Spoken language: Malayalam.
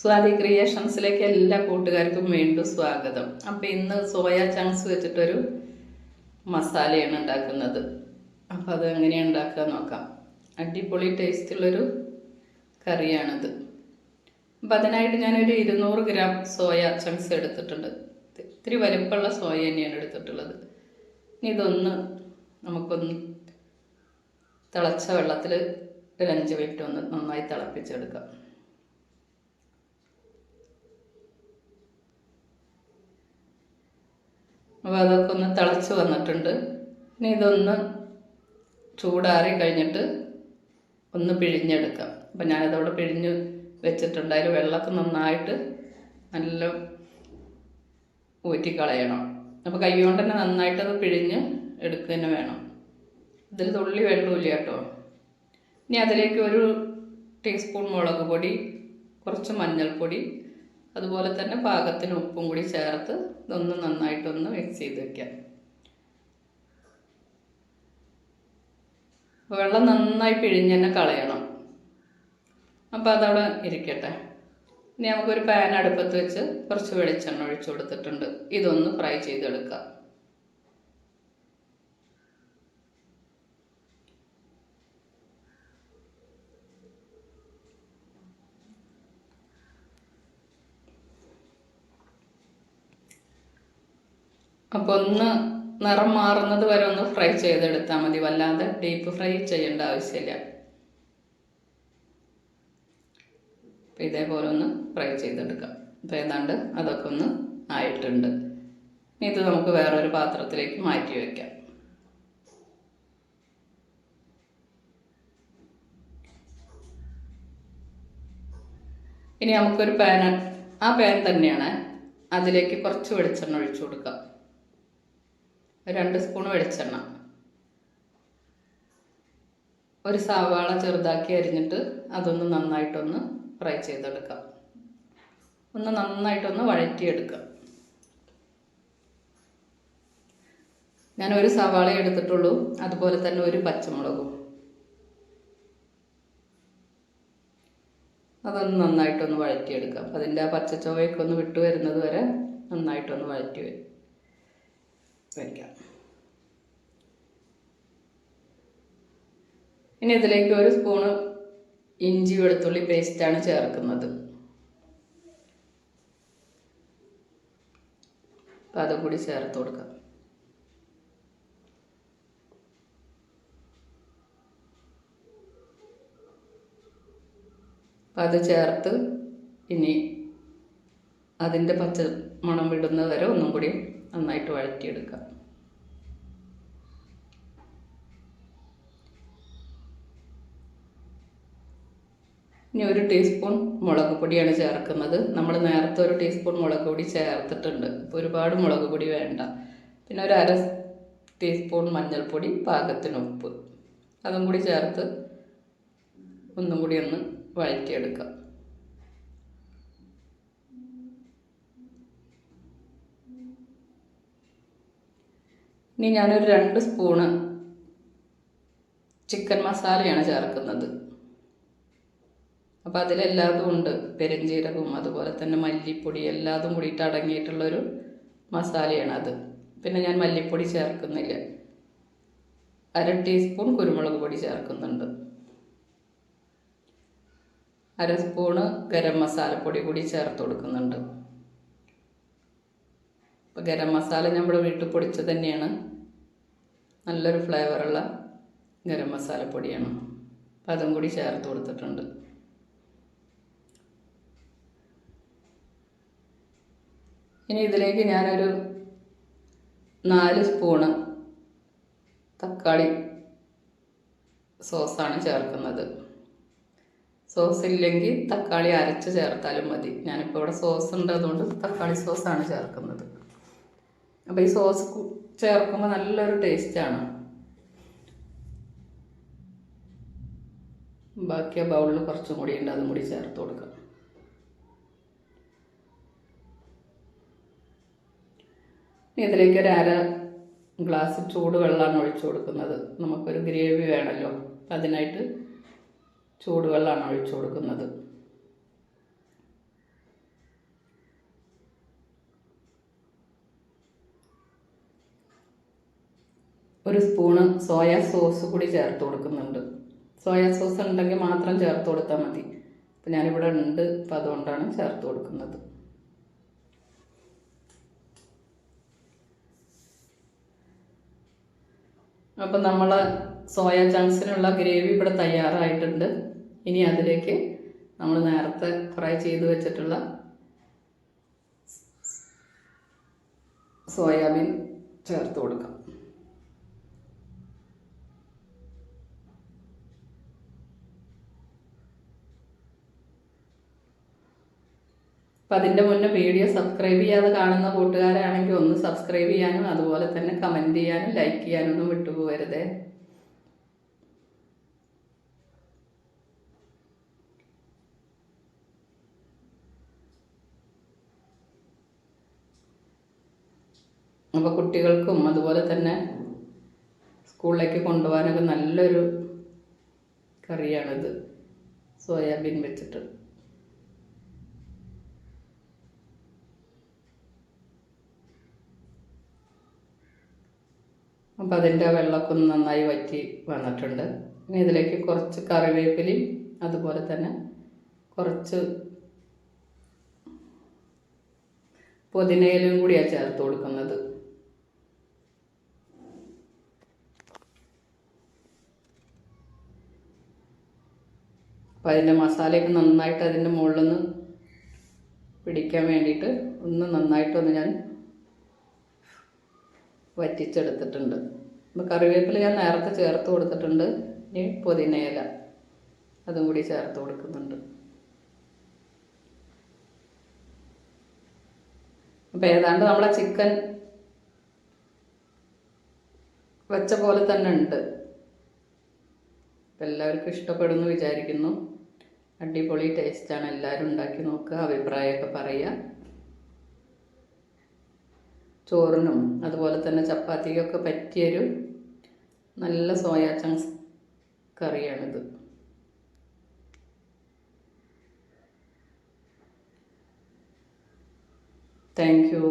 സ്വാതി ക്രിയേഷൻസിലേക്ക് എല്ലാ കൂട്ടുകാർക്കും വീണ്ടും സ്വാഗതം. അപ്പോൾ ഇന്ന് സോയ ചങ്ക്സ് വെച്ചിട്ടൊരു മസാലയാണ് ഉണ്ടാക്കുന്നത്. അപ്പോൾ അത് എങ്ങനെയാണ് ഉണ്ടാക്കുക നോക്കാം. അടിപൊളി ടേസ്റ്റുള്ളൊരു കറിയാണിത്. അപ്പം അതിനായിട്ട് ഞാനൊരു ഇരുന്നൂറ് ഗ്രാം സോയ ചങ്ക്സ് എടുത്തിട്ടുണ്ട്. ഇത്തിരി വലിപ്പമുള്ള സോയ തന്നെയാണ് എടുത്തിട്ടുള്ളത്. ഇനി ഇതൊന്ന് നമുക്കൊന്ന് തിളച്ച വെള്ളത്തിൽ ഒരു അഞ്ച് മിനിറ്റ് ഒന്ന് നന്നായി തിളപ്പിച്ചെടുക്കാം. അപ്പോൾ അതൊക്കെ ഒന്ന് തിളച്ച് വന്നിട്ടുണ്ട്. ഇനി ഇതൊന്ന് ചൂടാറി കഴിഞ്ഞിട്ട് ഒന്ന് പിഴിഞ്ഞെടുക്കാം. അപ്പം ഞാനതവിടെ പിഴിഞ്ഞ് വെച്ചിട്ടുണ്ട്. അതിൽ വെള്ളമൊക്കെ നന്നായിട്ട് നല്ല ഊറ്റിക്കളയണം. അപ്പോൾ കൈ കൊണ്ട് തന്നെ നന്നായിട്ട് അത് പിഴിഞ്ഞ് എടുക്കുക തന്നെ വേണം. ഇതിൽ തുള്ളി വെള്ളമില്ല കേട്ടോ. ഇനി അതിലേക്ക് ഒരു ടീസ്പൂൺ മുളക് പൊടി കുറച്ച് മഞ്ഞൾപ്പൊടി അതുപോലെ തന്നെ പാകത്തിന് ഉപ്പും കൂടി ചേർത്ത് ഇതൊന്ന് നന്നായിട്ടൊന്ന് മിക്സ് ചെയ്ത് വെക്കാം. വെള്ളം നന്നായി പിഴിഞ്ഞ് തന്നെ കളയണം. അപ്പോൾ അതവിടെ ഇരിക്കട്ടെ. ഇനി നമുക്കൊരു പാൻ അടുപ്പത്ത് വെച്ച് കുറച്ച് വെളിച്ചെണ്ണ ഒഴിച്ചു കൊടുത്തിട്ടുണ്ട്. ഇതൊന്ന് ഫ്രൈ ചെയ്തെടുക്കാം. അപ്പോൾ ഒന്ന് നിറം മാറുന്നത് വരെ ഒന്ന് ഫ്രൈ ചെയ്തെടുത്താൽ മതി. വല്ലാതെ ഡീപ്പ് ഫ്രൈ ചെയ്യേണ്ട ആവശ്യമില്ല. ഇതേപോലെ ഒന്ന് ഫ്രൈ ചെയ്തെടുക്കാം. അപ്പോൾ ഏതാണ്ട് അതൊക്കെ ഒന്ന് ആയിട്ടുണ്ട്. ഇത് നമുക്ക് വേറൊരു പാത്രത്തിലേക്ക് മാറ്റി വയ്ക്കാം ഇനി നമുക്കൊരു പാൻ ആ പാൻ തന്നെയാണ് അതിലേക്ക് കുറച്ച് വെളിച്ചെണ്ണ ഒഴിച്ചു കൊടുക്കാം. രണ്ട് സ്പൂൺ വെളിച്ചെണ്ണ. ഒരു സവാള ചെറുതാക്കി അരിഞ്ഞിട്ട് അതൊന്ന് നന്നായിട്ടൊന്ന് ഫ്രൈ ചെയ്തെടുക്കാം. ഒന്ന് നന്നായിട്ടൊന്ന് വഴറ്റിയെടുക്കാം. ഞാൻ ഒരു സവാള എടുത്തിട്ടുള്ളൂ. അതുപോലെ തന്നെ ഒരു പച്ചമുളകും. അതൊന്ന് നന്നായിട്ടൊന്ന് വഴറ്റിയെടുക്കാം. അതിന്റെ ആ പച്ചച്ചുവയൊക്കെ ഒന്ന് വിട്ടു വരുന്നത് വരെ നന്നായിട്ടൊന്ന് വഴറ്റി വരും. വയ്ക്കാം ഇനി ഇതിലേക്ക് ഒരു സ്പൂണ് ഇഞ്ചി വെളുത്തുള്ളി പേസ്റ്റാണ് ചേർക്കുന്നത്. അപ്പം അതും കൂടി ചേർത്ത് കൊടുക്കാം. അപ്പം അത് ചേർത്ത് ഇനി അതിന്റെ പച്ച മണം വിടുന്നത് വരെ ഒന്നും കൂടി നന്നായിട്ട് വഴറ്റിയെടുക്കാം ഇനി ഒരു ടീസ്പൂൺ മുളക് പൊടിയാണ് ചേർക്കുന്നത്. നമ്മൾ നേരത്തെ ഒരു ടീസ്പൂൺ മുളക് പൊടി ചേർത്തിട്ടുണ്ട്. അപ്പോൾ ഒരുപാട് മുളക് പൊടി വേണ്ട. പിന്നെ ഒരു അര ടീസ്പൂൺ മഞ്ഞൾപ്പൊടി പാകത്തിന് ഉപ്പ്. അതും കൂടി ചേർത്ത് ഒന്നും കൂടി ഒന്ന് വഴറ്റിയെടുക്കാം ഇനി ഞാനൊരു രണ്ട് സ്പൂണ് ചിക്കൻ മസാലയാണ് ചേർക്കുന്നത്. അപ്പോൾ അതിലെല്ലാതും ഉണ്ട്. പെരുംജീരകവും അതുപോലെ തന്നെ മല്ലിപ്പൊടി എല്ലാതും കൂടിയിട്ട് അടങ്ങിയിട്ടുള്ളൊരു മസാലയാണ് അത് പിന്നെ ഞാൻ മല്ലിപ്പൊടി ചേർക്കുന്നില്ല. അര ടീസ്പൂൺ കുരുമുളക് പൊടി ചേർക്കുന്നുണ്ട്. അര സ്പൂണ് ഗരം മസാലപ്പൊടി കൂടി ചേർത്ത് കൊടുക്കുന്നുണ്ട്. ഇപ്പോൾ ഗരം മസാല നമ്മുടെ വീട്ടിൽ പൊടിച്ചത് തന്നെയാണ്. നല്ലൊരു ഫ്ലേവറുള്ള ഗരം മസാല പൊടിയാണ്. അപ്പം അതും കൂടി ചേർത്ത് കൊടുത്തിട്ടുണ്ട്. ഇനി ഇതിലേക്ക് ഞാനൊരു നാല് സ്പൂണ് തക്കാളി സോസാണ് ചേർക്കുന്നത്. സോസ് ഇല്ലെങ്കിൽ തക്കാളി അരച്ച് ചേർത്താലും മതി. ഞാനിപ്പോൾ ഇവിടെ സോസ് ഉണ്ട് അതുകൊണ്ട് തക്കാളി സോസാണ് ചേർക്കുന്നത്. അപ്പോൾ ഈ സോസ് ചേർക്കുമ്പോൾ നല്ലൊരു ടേസ്റ്റാണ് ബാക്കി ആ ബൗളിൽ കുറച്ചും കൂടി ഉണ്ട് അതും കൂടി ചേർത്ത് കൊടുക്കാം. ഇതിലേക്ക് ഒരു അര ഗ്ലാസ് ചൂട് വെള്ളമാണ് ഒഴിച്ചു കൊടുക്കുന്നത്. നമുക്കൊരു ഗ്രേവി വേണമല്ലോ അതിനായിട്ട് ചൂടുവെള്ളമാണ് ഒഴിച്ചു കൊടുക്കുന്നത്. ഒരു സ്പൂണ് സോയാ സോസ് കൂടി ചേർത്ത് കൊടുക്കുന്നുണ്ട്. സോയാ സോസ് ഉണ്ടെങ്കിൽ മാത്രം ചേർത്ത് കൊടുത്താൽ മതി. അപ്പം ഞാനിവിടെ ഉണ്ട്. അപ്പം അതുകൊണ്ടാണ് ചേർത്ത് കൊടുക്കുന്നത്. അപ്പം നമ്മൾ സോയ ചങ്ക്സിനുള്ള ഗ്രേവി ഇവിടെ തയ്യാറായിട്ടുണ്ട്. ഇനി അതിലേക്ക് നമ്മൾ നേരത്തെ ഫ്രൈ ചെയ്ത് വെച്ചിട്ടുള്ള സോയാബീൻ ചേർത്ത് കൊടുക്കാം. അപ്പം അതിന്റെ മുന്നേ വീഡിയോ സബ്സ്ക്രൈബ് ചെയ്യാതെ കാണുന്ന കൂട്ടുകാരാണെങ്കിൽ ഒന്ന് സബ്സ്ക്രൈബ് ചെയ്യാനും അതുപോലെ തന്നെ കമന്റ് ചെയ്യാനും ലൈക്ക് ചെയ്യാനും ഒന്നും വിട്ടുപോകരുതേ. അപ്പോൾ കുട്ടികൾക്കും അതുപോലെ തന്നെ സ്കൂളിലേക്ക് കൊണ്ടുപോകാനൊക്കെ നല്ലൊരു കറിയാണിത്. സോയാബീൻ വെച്ചിട്ട്. അപ്പം അതിന്റെ വെള്ളമൊക്കെ ഒന്ന് നന്നായി വറ്റി വന്നിട്ടുണ്ട്. ഇനി ഇതിലേക്ക് കുറച്ച് കറിവേപ്പിലയും അതുപോലെ തന്നെ കുറച്ച് പുതിനയിലും കൂടിയാണ് ചേർത്ത് കൊടുക്കുന്നത്. അപ്പം അതിന്റെ മസാലയൊക്കെ നന്നായിട്ട് അതിന്റെ മുകളിലൊന്ന് പിടിക്കാൻ വേണ്ടിയിട്ട് ഒന്ന് നന്നായിട്ടൊന്ന് ഞാൻ വറ്റിച്ചെടുത്തിട്ടുണ്ട്. അപ്പോൾ കറിവേപ്പില ഞാൻ നേരത്തെ ചേർത്ത് കൊടുത്തിട്ടുണ്ട്. ഇനി പുതിനയില അതും കൂടി ചേർത്ത് കൊടുക്കുന്നുണ്ട്. അപ്പോൾ ഏതാണ്ട് നമ്മളെ ചിക്കൻ വെച്ച പോലെ തന്നെ ഉണ്ട്. എല്ലാവർക്കും ഇഷ്ടപ്പെടുന്നു വിചാരിക്കുന്നു. അടിപൊളി ടേസ്റ്റാണ് എല്ലാവരും ഉണ്ടാക്കി നോക്കുക അഭിപ്രായമൊക്കെ പറയുക. ചോറിനും അതുപോലെ തന്നെ ചപ്പാത്തിക്കൊക്കെ പറ്റിയൊരു നല്ല സോയാ ചങ്ക്സ് കറിയാണിത്. Thank you